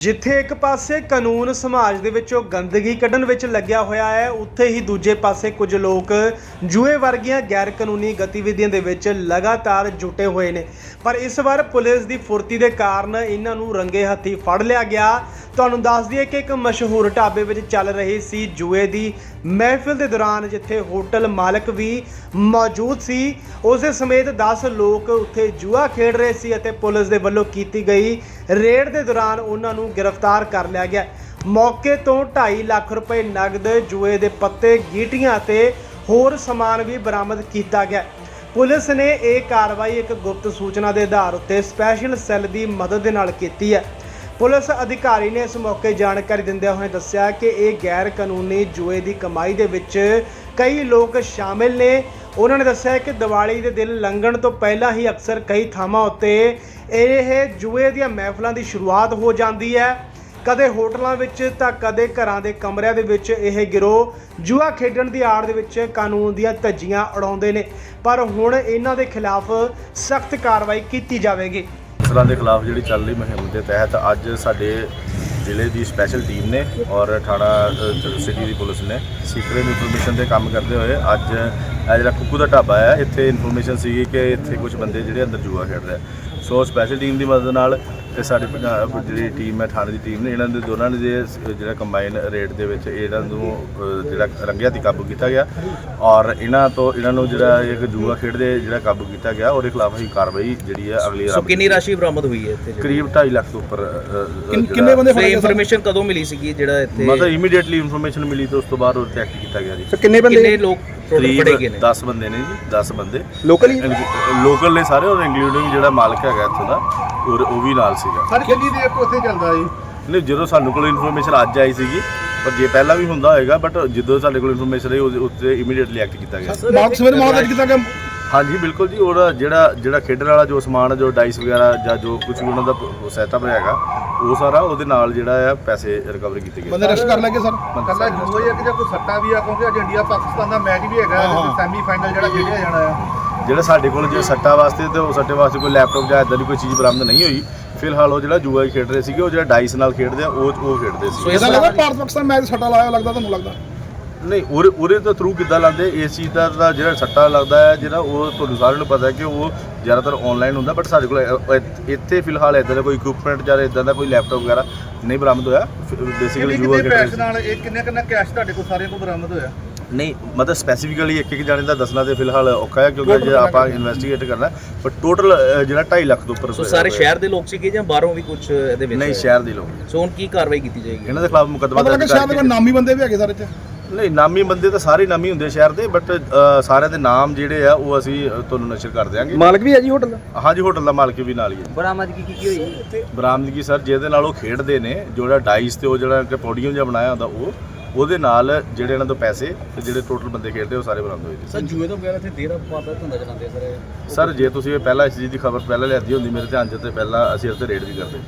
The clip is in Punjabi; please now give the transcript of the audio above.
ਜਿੱਥੇ ਇੱਕ ਪਾਸੇ ਕਾਨੂੰਨ ਸਮਾਜ ਦੇ ਵਿੱਚੋਂ ਗੰਦਗੀ ਕੱਢਣ ਵਿੱਚ ਲੱਗਿਆ ਹੋਇਆ ਹੈ, ਉੱਥੇ ਹੀ ਦੂਜੇ ਪਾਸੇ ਕੁਝ ਲੋਕ ਜੂਏ ਵਰਗੀਆਂ ਗੈਰ ਕਾਨੂੰਨੀ ਗਤੀਵਿਧੀਆਂ ਦੇ ਵਿੱਚ ਲਗਾਤਾਰ ਜੁਟੇ ਹੋਏ ਨੇ। ਪਰ ਇਸ ਵਾਰ ਪੁਲਿਸ ਦੀ ਫੁਰਤੀ ਦੇ ਕਾਰਨ ਇਹਨਾਂ ਨੂੰ ਰੰਗੇ ਹੱਥੀ ਫੜ ਲਿਆ ਗਿਆ। ਤੁਹਾਨੂੰ ਦੱਸ ਦਈਏ ਕਿ ਇੱਕ ਮਸ਼ਹੂਰ ਢਾਬੇ ਵਿੱਚ ਚੱਲ ਰਹੀ ਸੀ ਜੂਏ ਦੀ ਮਹਿਫਿਲ ਦੇ ਦੌਰਾਨ, ਜਿੱਥੇ ਹੋਟਲ ਮਾਲਕ ਵੀ ਮੌਜੂਦ ਸੀ। ਉਸ ਦੇ ਸਮੇਤ 10 ਲੋਕ ਉੱਥੇ ਜੂਆ ਖੇਡ ਰਹੇ ਸੀ ਅਤੇ ਪੁਲਿਸ ਦੇ ਵੱਲੋਂ ਕੀਤੀ ਗਈ ਰੇਡ ਦੇ ਦੌਰਾਨ ਉਹਨਾਂ ਨੂੰ ਗ੍ਰਿਫਤਾਰ ਕਰ ਲਿਆ ਗਿਆ। ਮੌਕੇ ਤੋਂ 2.5 ਲੱਖ ਰੁਪਏ ਨਗਦ, ਜੂਏ ਦੇ ਪੱਤੇ, ਗੀਟੀਆਂ ਅਤੇ ਹੋਰ ਸਮਾਨ ਵੀ ਬਰਾਮਦ ਕੀਤਾ ਗਿਆ। ਪੁਲਿਸ ਨੇ ਇਹ ਕਾਰਵਾਈ ਇੱਕ ਗੁਪਤ ਸੂਚਨਾ ਦੇ ਆਧਾਰ ਉੱਤੇ ਸਪੈਸ਼ਲ ਸੈੱਲ ਦੀ ਮਦਦ ਦੇ ਨਾਲ ਕੀਤੀ ਹੈ। ਪੁਲਿਸ ਅਧਿਕਾਰੀ ਨੇ ਇਸ ਮੌਕੇ ਜਾਣਕਾਰੀ ਦਿੰਦਿਆਂ ਹੋਏ ਦੱਸਿਆ ਕਿ ਇਹ ਗੈਰ ਕਾਨੂੰਨੀ ਜੂਏ ਦੀ ਕਮਾਈ ਦੇ ਵਿੱਚ ਕਈ ਲੋਕ ਸ਼ਾਮਿਲ ਨੇ। ਉਹਨਾਂ ਨੇ ਦੱਸਿਆ ਕਿ ਦੀਵਾਲੀ ਦੇ ਦਿਨ ਲੰਘਣ ਤੋਂ ਪਹਿਲਾਂ ਹੀ ਅਕਸਰ ਕਈ ਥਾਵਾਂ ਉੱਤੇ ਇਹ ਜੂਏ ਦੀਆਂ ਮਹਿਫਲਾਂ ਦੀ ਸ਼ੁਰੂਆਤ ਹੋ ਜਾਂਦੀ ਹੈ। ਕਦੇ ਹੋਟਲਾਂ ਵਿੱਚ ਤਾਂ ਕਦੇ ਘਰਾਂ ਦੇ ਕਮਰਿਆਂ ਦੇ ਵਿੱਚ ਇਹ ਗਿਰੋਹ ਜੂਆ ਖੇਡਣ ਦੀ ਆੜ ਦੇ ਵਿੱਚ ਕਾਨੂੰਨ ਦੀਆਂ ਧੱਜੀਆਂ ਉਡਾਉਂਦੇ ਨੇ। ਪਰ ਹੁਣ ਇਹਨਾਂ ਦੇ ਖਿਲਾਫ ਸਖਤ ਕਾਰਵਾਈ ਕੀਤੀ ਜਾਵੇਗੀ। ਅਫਸਰਾਂ ਦੇ ਖਿਲਾਫ ਜਿਹੜੀ ਚੱਲ ਰਹੀ ਮੁਹਿੰਮ ਦੇ ਤਹਿਤ ਅੱਜ ਸਾਡੇ ਜ਼ਿਲ੍ਹੇ ਦੀ ਸਪੈਸ਼ਲ ਟੀਮ ਨੇ ਔਰ ਥਾਣਾ ਸਿਟੀ ਦੀ ਪੁਲਿਸ ਨੇ ਸੀਕ੍ਰੇਟ ਇਨਫੋਰਮੇਸ਼ਨ ਤੇ ਕੰਮ ਕਰਦੇ ਹੋਏ ਅੱਜ ਇਹ ਜਿਹੜਾ ਕੁੱਕੂ ਦਾ ਢਾਬਾ ਹੈ, ਇੱਥੇ ਇਨਫੋਰਮੇਸ਼ਨ ਸੀਗੀ ਕਿ ਇੱਥੇ ਕੁਝ ਬੰਦੇ ਜਿਹੜੇ ਅੰਦਰ ਜੂਆ ਖੇਡ ਰਹੇ ਆ। ਸੋ ਸਪੈਸ਼ਲ ਟੀਮ ਦੀ ਮਦਦ ਨਾਲ ਤੇ ਸਾਡੀ ਪੰਜਾਬ ਜਿਹੜੀ ਟੀਮ ਹੈ ਥਾਣੇ ਦੀ ਟੀਮ ਨੇ ਇਹਨਾਂ ਦੇ ਦੋਨਾਂ ਨੇ ਜੇ ਸ- ਜਿਹੜਾ ਕੰਬਾਈਨ ਰੇਟ ਦੇ ਵਿੱਚ ਇਹਨਾਂ ਨੂੰ ਜਿਹੜਾ ਰੰਗਿਆ ਤੇ ਕਾਬੂ ਕੀਤਾ ਗਿਆ ਔਰ ਇਹਨਾਂ ਤੋਂ ਇਹਨਾਂ ਨੂੰ ਜਿਹੜਾ ਇੱਕ ਜੂਆ ਖੇਡਦੇ ਜਿਹੜਾ ਕਾਬੂ ਕੀਤਾ ਗਿਆ ਉਹਦੇ ਖਿਲਾਫ ਅਸੀਂ ਕਾਰਵਾਈ ਜਿਹੜੀ ਹੈ ਅਗਲੀ ਸੋ ਕਿੰਨੀ ਰਾਸ਼ੀ ਬਰਾਮਦ ਹੋਈ ਹੈ ਇੱਥੇ? ਕਰੀਬ 2.5 ਲੱਖ ਤੋਂ ਉੱਪਰ ਕਿੰਨ- ਕਿੰਨੇ ਬੰਦੇ ਸੋ ਫੜੇ ਇਨਫੋਰਮੇਸ਼ਨ ਕਦੋਂ ਮਿਲੀ ਸੀਗੀ ਜਿਹੜਾ ਇੱਥੇ? ਮਤਲਬ ਇਮੀਡੀਏਟਲੀ ਇਨਫੋਰਮੇਸ਼ਨ ਮਿਲੀ ਤੇ ਉਸ ਤੋਂ ਬਾਅਦ ਉਹ ਤੇ ਐਕਟ ਕੀਤਾ ਗਿਆ ਜੀ। ਸਰ ਕਿੰਨੇ ਕਿੰਨੇ ਬੰਦੇ ਲੋਕ ਟੋਟਲ ਫੜੇ ਗਏ ਨੇ 10 ਬੰਦੇ ਨੇ ਜੀ 10 ਬੰਦੇ। ਲੋਕਲ ਹੀ? ਲੋਕਲ ਨੇ ਸਾਰੇ ਔਰ ਇੰਕਲੂਡਿੰਗ ਜਿਹੜਾ ਮਾਲਕ ਹੈਗਾ ਇੱਥੋਂ ਦਾ ਔਰ ਉਹ ਵੀ ਨਾਲ ਸੀਗਾ। ਸਰ ਕਿੰਨੀ ਦੇਰ ਤੋਂ ਉੱਥੇ ਚੱਲਦਾ ਜੀ ਨਹੀਂ ਜਦੋਂ ਸਾਨੂੰ ਕੋਲ ਇਨਫੋਰਮੇਸ਼ਨ ਅੱਜ ਆਈ ਸੀਗੀ ਪਰ ਜੇ ਪਹਿਲਾਂ ਵੀ ਹੁੰਦਾ ਹੋਏਗਾ ਬਟ ਜਦੋਂ ਸਾਡੇ ਕੋਲ ਇਨਫੋਰਮੇਸ਼ਨ ਆਈ ਉਹਦੇ ਉੱਤੇ ਇਮੀਡੀਏਟਲੀ ਐਕਟ ਕੀਤਾ ਗਿਆ। ਮਾਰਕ ਸਵੇਰ ਮਾਰਕ ਕੀਤਾ ਕਿ ਹਾਂਜੀ ਬਿਲਕੁਲ ਜੀ ਉਹਦਾ ਜਿਹੜਾ ਜਿਹੜਾ ਖੇਡਣ ਵਾਲਾ ਜੋ ਸਮਾਨ ਜੋ ਡਾਈਸ ਵਗੈਰਾ ਜਾਂ ਜੋ ਕੁਝ ਵੀ ਉਹਨਾਂ ਦਾ ਸੈਟਅਪ ਹੈਗਾ ਉਹ ਸਾਰਾ ਉਹਦੇ ਨਾਲ ਜਿਹੜਾ ਆ ਪੈਸੇ ਰਿਕਵਰ ਕੀਤੇ ਗਏ। ਬੰਦੇ ਰੈਸਟ ਕਰ ਲੈਗੇ ਸਰ? ਕੱਲਾ ਜੂਆ ਜਾਂ ਕਿ ਜਾਂ ਕੋਈ ਸੱਟਾ ਵੀ ਆ ਕਿਉਂਕਿ ਅੱਜ ਇੰਡੀਆ ਪਾਕਿਸਤਾਨ ਦਾ ਮੈਚ ਵੀ ਹੈਗਾ ਸੈਮੀ ਫਾਈਨਲ ਜਿਹੜਾ ਖੇਡਿਆ ਜਾਣਾ ਆ। ਜਿਹੜਾ ਸਾਡੇ ਕੋਲ ਜੇ ਸੱਟਾ ਵਾਸਤੇ ਤੇ ਉਹ ਸੱਟੇ ਵਾਸਤੇ ਕੋਈ ਲੈਪਟਾਪ ਜਾਂ ਇਦਾਂ ਦੀ ਕੋਈ ਚੀਜ਼ ਬਰਾਮਦ ਨਹੀਂ ਹੋਈ ਫਿਲਹਾਲ ਉਹ ਜਿਹੜਾ ਜੂਆ ਹੀ ਖੇਡ ਰਹੇ ਸੀਗੇ ਉਹ ਜਿਹੜਾ ਡਾਈਸ ਨਾਲ ਖੇਡਦੇ ਆ ਉਹ ਉਹ ਖੇਡਦੇ ਸੀ ਸੋ ਇਹਦਾ ਲੱਗਦਾ ਭਾਰਤ ਪਾਕਿਸਤਾਨ ਮੈਚ ਸੱਟਾ ਲਾਇਆ ਲੱਗਦਾ ਤੁਹਾਨੂੰ ਲੱਗਦਾ? ਨਹੀਂ ਉਹਦੇ ਉਹਦੇ ਤੋਂ ਥਰੂ ਕਿੱਦਾਂ ਲਾਉਂਦੇ ਚੀਜ਼ ਦਾ ਦਾ ਜਿਹੜਾ ਸੱਟਾ ਲੱਗਦਾ ਹੈ ਜਿਹੜਾ ਉਹ ਤੁਹਾਨੂੰ ਸਾਰਿਆਂ ਨੂੰ ਪਤਾ ਹੈ ਕਿ ਉਹ ਜ਼ਿਆਦਾਤਰ ਆਨਲਾਈਨ ਹੁੰਦਾ ਬਟ ਸਾਡੇ ਕੋਲ ਇ- ਇ- ਇੱਥੇ ਫਿਲਹਾਲ ਇਦਾਂ ਦਾ ਕੋਈ ਇਕਵਿਪਮੈਂਟ ਜਾਂ ਇਦਾਂ ਦਾ ਕੋਈ ਲੈਪਟਾਪ ਵਗੈਰਾ ਨਹੀਂ ਬਰਾਮਦ ਹੋਇਆ। ਬੇਸਿਕਲੀ ਜੂਆ ਕਿੰਨੇ ਪੈਸੇ ਨਾਲ ਇਹ ਕਿੰਨੇ ਕਿੰਨਾ ਕੈਸ਼ ਤੁਹਾਡੇ ਕੋਲ ਸਾਰਿਆਂ ਕੋਲ ਬਰਾਮਦ ਹੋਇਆ? ਨਹੀਂ ਮਤਲਬ ਸਪੈਸੀਫਿਕਲੀ ਇੱਕ ਇੱਕ ਜਾਣੇ ਦਾ ਦੱਸਣਾ ਤੇ ਫਿਲਹਾਲ ਔਖਾ ਹੈ ਕਿਉਂਕਿ ਜੇ ਆਪਾਂ ਇਨਵੈਸਟੀਗੇਟ ਕਰਨਾ ਪਰ ਟੋਟਲ ਜਿਹੜਾ 2.5 ਲੱਖ ਤੋਂ ਉੱਪਰ ਸੋ ਸਾਰੇ ਸ਼ਹਿਰ ਦੇ ਲੋਕ ਸੀਗੇ ਜਾਂ ਬਾਹਰੋਂ ਵੀ ਕੁਝ ਇਹਦੇ ਵਿੱਚ ਨਹੀਂ ਸ਼ਹਿਰ ਦੇ ਲੋਕ। ਸੋ ਹੁਣ ਕੀ ਕਾਰਵਾਈ ਕੀਤੀ ਜਾਏਗੀ? ਇਹਨਾਂ ਦੇ ਖਿਲਾਫ ਮੁਕੱਦਮਾ ਪਤਾ ਲੱਗਾ ਦਰਜ ਸ਼ਾਇਦ ਕੋਈ ਕਰਕੇ ਨਾਮੀ ਬੰਦੇ ਵੀ ਹੈਗੇ ਸਰ ਇੱਥੇ। ਨਹੀਂ ਨਾਮੀ ਬੰਦੇ ਤਾਂ ਸਾਰੇ ਨਾਮੀ ਹੁੰਦੇ ਸ਼ਹਿਰ ਦੇ ਬਟ ਸਾਰਿਆਂ ਦੇ ਨਾਮ ਜਿਹੜੇ ਆ ਉਹ ਅਸੀਂ ਤੁਹਾਨੂੰ ਨਸ਼ਰ ਕਰ ਦਿਆਂਗੇ। ਮਾਲਕ ਵੀ ਹੈ ਜੀ ਹੋਟਲ ਦਾ? ਹਾਂਜੀ ਹੋਟਲ ਦਾ ਮਾਲਕ ਵੀ ਨਾਲ ਹੀ ਹੈ। ਬਰਾਮਦਗੀ ਕੀ ਕੀ ਹੋਈ? ਬਰਾਮਦਗੀ ਸਰ ਜਿਹਦੇ ਨਾਲ ਉਹ ਖੇਡਦੇ ਨੇ ਜਿਹੜਾ ਡਾਈਸ ਤੇ ਉਹ ਜਿਹੜਾ ਕਿ ਪੋਡੀਅਮ ਜਿਹਾ ਬਣਾਇਆ ਹੁੰਦਾ ਉਹ ਉਹਦੇ ਨਾਲ ਜਿਹੜੇ ਇਹਨਾਂ ਤੋਂ ਪੈਸੇ ਤੇ ਜਿਹੜੇ ਟੋਟਲ ਬੰਦੇ ਖੇਡਦੇ ਉਹ ਸਾਰੇ ਬਰਾਮਦ ਹੋਏ ਸਰ ਜੂਏ ਤੋਂ ਬਗੈਰ ਇੱਥੇ ਦੇਰ ਪਾਦਾ ਧੰਦਾ ਚਲਾਉਂਦੇ ਸਰ ਸਰ ਜੇ ਤੁਸੀਂ ਇਹ ਪਹਿਲਾਂ ਇਸ ਚੀਜ਼ ਦੀ ਖਬਰ ਪਹਿਲਾਂ ਲਿਆਦੀ ਹੁੰਦੀ ਮੇਰੇ ਧਿਆਨ 'ਚ ਤੇ ਪਹਿਲਾਂ ਅਸੀਂ ਇਸ ਤੇ ਰੇਡ ਵੀ ਕਰਦੇ।